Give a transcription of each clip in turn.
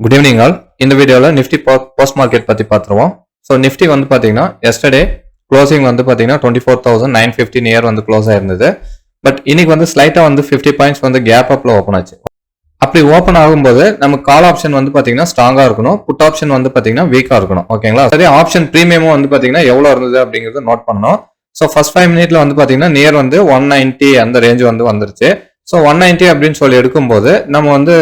Good evening all இந்த வீடியோவில் Nifty post market பற்றி பார்த்துருவோம் ஸோ நிஃப்டி வந்து பார்த்தீங்கன்னா எஸ்டர்டே க்ளோசிங் வந்து பார்த்தீங்கன்னா twenty four thousand nine fifty near வந்து க்ளோஸ் ஆயிருந்தது. பட் இன்னைக்கு வந்து ஸ்லைட்டாக வந்து ஃபிஃப்டி பாயிண்ட்ஸ் வந்து கேப் அப்பில் ஓப்பன் ஆச்சு. அப்படி ஓப்பன் ஆகும்போது நமக்கு கால் ஆப்ஷன் வந்து பார்த்தீங்கன்னா ஸ்ட்ராங்காக இருக்கணும். புட் ஆப்ஷன் வந்து பார்த்தீங்கன்னா வீக்காக இருக்கணும். ஓகேங்களா சரி ஆப்ஷன் ப்ரீமியமும் வந்து பார்த்தீங்கன்னா எவ்வளோ இருந்தது அப்படிங்கிறத நோட் பண்ணணும். ஸோ ஃபர்ஸ்ட் ஃபைவ் மினிட்ல வந்து பார்த்தீங்கன்னா நியர் வந்து ஒன் நைன்ட்டி அந்த ரேஞ்ச் வந்து வந்துருச்சு. ஸோ ஒன் நைன்ட்டி அப்படின்னு சொல்லி எடுக்கும்போது நம்ம வந்து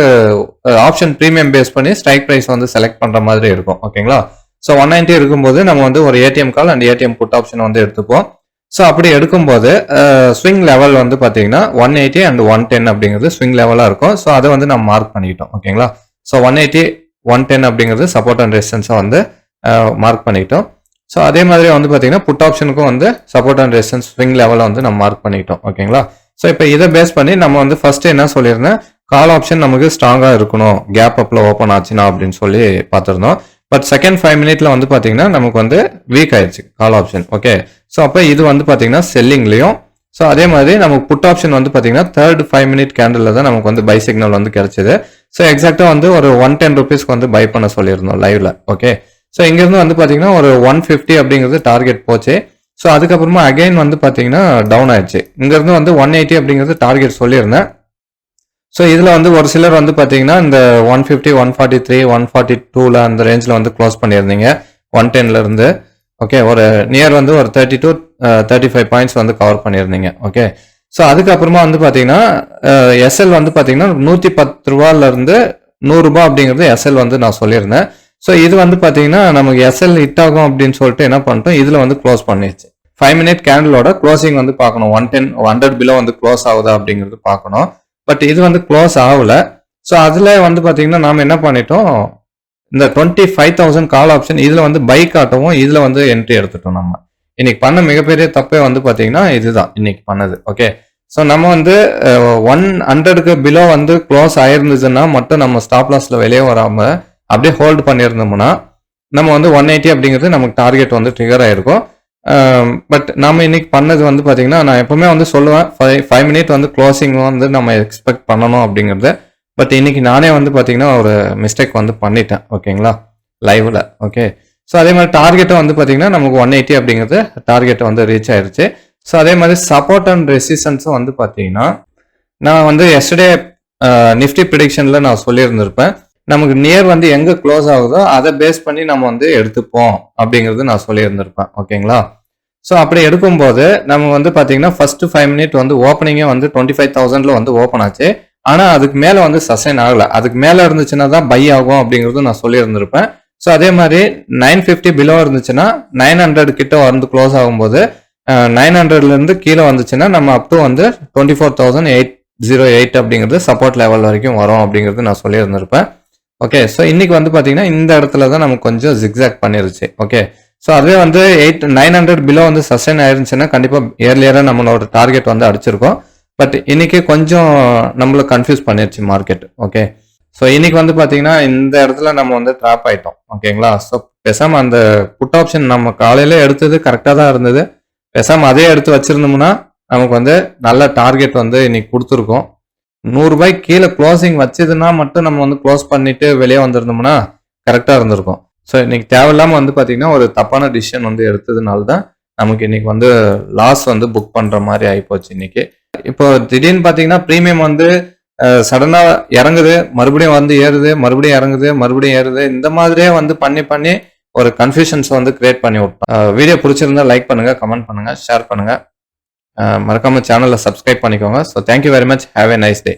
ஆப்ஷன் ப்ரீமியம் பேஸ் பண்ணி ஸ்ட்ரைக் ப்ரைஸ் வந்து செலக்ட் பண்ணுற மாதிரி இருக்கும். ஓகேங்களா ஸோ ஒன் நைன்ட்டி இருக்கும்போது நம்ம வந்து ஒரு ATM call and ATM put option வந்து எடுத்துப்போம் ஸோ அப்படி எடுக்கும்போது ஸ்விங் லெவல் வந்து பார்த்தீங்கன்னா one eighty and one ten அப்படிங்கிறது ஸ்விங் லெவலாக இருக்கும். ஸோ அதை வந்து நம்ம மார்க் பண்ணிக்கிட்டோம். ஓகேங்களா so one eighty one ten அப்படிங்கிறது சப்போர்ட் அண்ட் ரெசிஸ்டன்ஸை வந்து மார்க் பண்ணிக்கிட்டோம். ஸோ அதே மாதிரி வந்து பார்த்தீங்கன்னா புட் ஆப்ஷனுக்கும் வந்து சப்போர்ட் அண்ட் ரெசிஸ்டன்ஸ் ஸ்விங் லெவலை வந்து நம்ம மார்க் பண்ணிக்கிட்டோம். ஓகேங்களா ஸோ இப்போ இதை பேஸ் பண்ணி நம்ம வந்து ஃபர்ஸ்ட் என்ன சொல்லியிருந்தேன்? கால் ஆப்ஷன் நமக்கு ஸ்ட்ராங்காக இருக்கணும். கேப் அப்பில் ஓப்பன் ஆச்சுன்னா அப்படின்னு சொல்லி பார்த்துருந்தோம். பட் செகண்ட் ஃபைவ் மினிட்ல வந்து பார்த்தீங்கன்னா நமக்கு வந்து வீக் ஆயிடுச்சு கால் ஆப்ஷன் ஓகே ஸோ அப்போ இது வந்து பார்த்தீங்கன்னா செல்லிங்லையும் ஸோ அதே மாதிரி நமக்கு புட் ஆப்ஷன் வந்து பார்த்தீங்கன்னா தேர்ட் ஃபைவ் மினிட் கேண்டில் தான் நமக்கு வந்து பை சிக்னல் வந்து கிடைச்சது. ஸோ எக்ஸாக்டாக வந்து ஒரு ஒன் டென் ருபீஸ்க்கு வந்து பை பண்ண சொல்லியிருந்தோம் லைவ்ல ஓகே ஸோ இங்கேருந்து வந்து பார்த்தீங்கன்னா ஒரு ஒன் ஃபிஃப்டி அப்படிங்கிறது டார்கெட் போச்சு. ஸோ அதுக்கப்புறமா அகைன் வந்து பார்த்தீங்கன்னா டவுன் ஆயிடுச்சு. இங்கேருந்து வந்து ஒன் எயிட்டி அப்படிங்கிறது டார்கெட் சொல்லியிருந்தேன். ஸோ இதில் வந்து ஒரு சிலர் வந்து பார்த்தீங்கன்னா இந்த one fifty one forty three one forty டூவில் அந்த ரேஞ்சில் வந்து க்ளோஸ் பண்ணியிருந்தீங்க. ஒன் டென்லேருந்து ஓகே ஒரு நியர் வந்து ஒரு thirty two thirty five points வந்து கவர் பண்ணியிருந்தீங்க ஓகே ஸோ அதுக்கப்புறமா வந்து பார்த்தீங்கன்னா எஸ்எல் வந்து பார்த்தீங்கன்னா நூற்றி பத்து ரூபாலேருந்து நூறுரூபா அப்படிங்கிறது எஸ்எல் வந்து நான் சொல்லியிருந்தேன். ஸோ இது வந்து பார்த்தீங்கன்னா நமக்கு எஸ்எல் ஹிட் ஆகும் அப்படின்னு சொல்லிட்டு என்ன பண்ணிட்டோம்? இதில் வந்து க்ளோஸ் பண்ணிடுச்சு. ஃபைவ் மினிட் கேண்டிலோட க்ளோசிங் வந்து பார்க்கணும். ஒன் டென் ஹண்ட்ரட் பிலோ வந்து க்ளோஸ் ஆகுதா அப்படிங்கிறது பார்க்கணும். பட் இது வந்து க்ளோஸ் ஆகலை. ஸோ அதில் வந்து பார்த்தீங்கன்னா நாம் என்ன பண்ணிட்டோம்? இந்த twenty five thousand call option இதில் வந்து பைக் ஆட்டவும் இதில் வந்து என்ட்ரி எடுத்துட்டோம் நம்ம. இன்னைக்கு பண்ண மிகப்பெரிய தப்பே வந்து பார்த்தீங்கன்னா இதுதான் இன்னைக்கு பண்ணது. ஓகே ஸோ நம்ம வந்து ஒன் ஹண்ட்ரடுக்கு பிலோ வந்து க்ளோஸ் ஆயிருந்துச்சுன்னா மட்டும் நம்ம ஸ்டாப் லாஸில் வெளியே வராமல் அப்படியே ஹோல்டு பண்ணியிருந்தோம்னா நம்ம வந்து ஒன் எயிட்டி அப்படிங்கிறது நமக்கு டார்கெட் வந்து ட்ரிகர் ஆயிருக்கும். பட் நம்ம இன்னைக்கு பண்ணது வந்து பார்த்தீங்கன்னா நான் எப்பவுமே வந்து சொல்லுவேன் ஃபைவ் ஃபைவ் மினிட் வந்து க்ளோசிங் வந்து நம்ம எக்ஸ்பெக்ட் பண்ணணும் அப்படிங்கிறது. பட் இன்னைக்கு நானே வந்து பார்த்தீங்கன்னா ஒரு மிஸ்டேக் வந்து பண்ணிட்டேன் ஓகேங்களா லைவ்ல ஓகே ஸோ அதே மாதிரி டார்கெட்டை வந்து பார்த்தீங்கன்னா நமக்கு ஒன் எயிட்டி அப்படிங்கிறது டார்கெட் வந்து ரீச் ஆயிருச்சு. ஸோ அதே மாதிரி சப்போர்ட் அண்ட் ரெசிஸ்டன்ஸும் வந்து பார்த்தீங்கன்னா நான் வந்து எஸ்டர்டே நிஃப்டி ப்ரிடிக்ஷனில் நான் சொல்லியிருந்திருப்பேன். நமக்கு நியர் வந்து எங்கே க்ளோஸ் ஆகுதோ அதை பேஸ் பண்ணி நம்ம வந்து எடுத்துப்போம் அப்படிங்கிறது நான் சொல்லியிருந்திருப்பேன். ஓகேங்களா? ஸோ அப்படி எடுக்கும்போது நம்ம வந்து பார்த்தீங்கன்னா ஃபர்ஸ்ட் ஃபைவ் மினிட் வந்து ஓப்பனிங்கே வந்து டுவெண்ட்டி ஃபைவ் தௌசண்ட்ல வந்து ஓப்பன் ஆச்சு. ஆனால் அதுக்கு மேலே வந்து சஸ்டைன் ஆகலை. அதுக்கு மேலே இருந்துச்சுன்னா தான் பை ஆகும் அப்படிங்கிறது நான் சொல்லியிருந்திருப்பேன். ஸோ அதே மாதிரி நைன் ஃபிஃப்டி பிலோ இருந்துச்சுன்னா நைன் ஹண்ட்ரட் கிட்ட வந்து க்ளோஸ் ஆகும்போது நைன் ஹண்ட்ரட்லேருந்து கீழே வந்துச்சுன்னா நம்ம அப் டு வந்து twenty four thousand eight zero eight அப்படிங்கிறது சப்போர்ட் லெவல் வரைக்கும் வரும் அப்படிங்கிறது நான் சொல்லியிருந்திருப்பேன். ஓகே ஸோ இன்னைக்கு வந்து பார்த்தீங்கன்னா இந்த இடத்துல தான் நமக்கு கொஞ்சம் ஜிக்ஸாக் பண்ணிருச்சு. ஓகே ஸோ அதுவே வந்து எயிட் நைன் ஹண்ட்ரட் பிலோ வந்து சஸ்டைன் ஆயிருந்துச்சுன்னா கண்டிப்பாக இயர்லியராக நம்மளோட டார்கெட் வந்து அடிச்சிருக்கோம். பட் இன்னைக்கு கொஞ்சம் நம்மள கன்ஃபியூஸ் பண்ணிருச்சு மார்க்கெட் ஓகே ஸோ இன்னைக்கு வந்து பார்த்தீங்கன்னா இந்த இடத்துல நம்ம வந்து ட்ராப் ஆயிட்டோம். ஓகேங்களா ஸோ பேசாம அந்த புட் ஆப்ஷன் நம்ம காலையில எடுத்தது கரெக்டாக தான் இருந்தது. பேசாம அதே எடுத்து வச்சிருந்தோம்னா நமக்கு வந்து நல்ல டார்கெட் வந்து இன்னைக்கு கொடுத்துருக்கோம். நூறுரூபாய் கீழே க்ளோசிங் வச்சதுன்னா மட்டும் நம்ம வந்து க்ளோஸ் பண்ணிட்டு வெளியே வந்திருந்தோம்னா கரெக்டாக இருந்திருக்கும். ஸோ இன்னைக்கு தேவையில்லாமல் வந்து பார்த்தீங்கன்னா ஒரு தப்பான டிசிஷன் வந்து எடுத்ததுனால தான் நமக்கு இன்னைக்கு வந்து லாஸ் வந்து புக் பண்ணுற மாதிரி ஆகிப்போச்சு இன்னைக்கு. இப்போ திடீர்னு பார்த்தீங்கன்னா ப்ரீமியம் வந்து சடனாக இறங்குது மறுபடியும் வந்து ஏறுது மறுபடியும் இறங்குது மறுபடியும் ஏறுது இந்த மாதிரியே வந்து பண்ணி பண்ணி ஒரு கன்ஃபியூஷன்ஸ் வந்து கிரியேட் பண்ணி விட்டோம். வீடியோ பிடிச்சிருந்தா லைக் பண்ணுங்க கமெண்ட் பண்ணுங்க ஷேர் பண்ணுங்க. மறக்காம சேனலில் சப்ஸ்கிரைப் பண்ணிக்கோங்க. So thank you very much have a nice day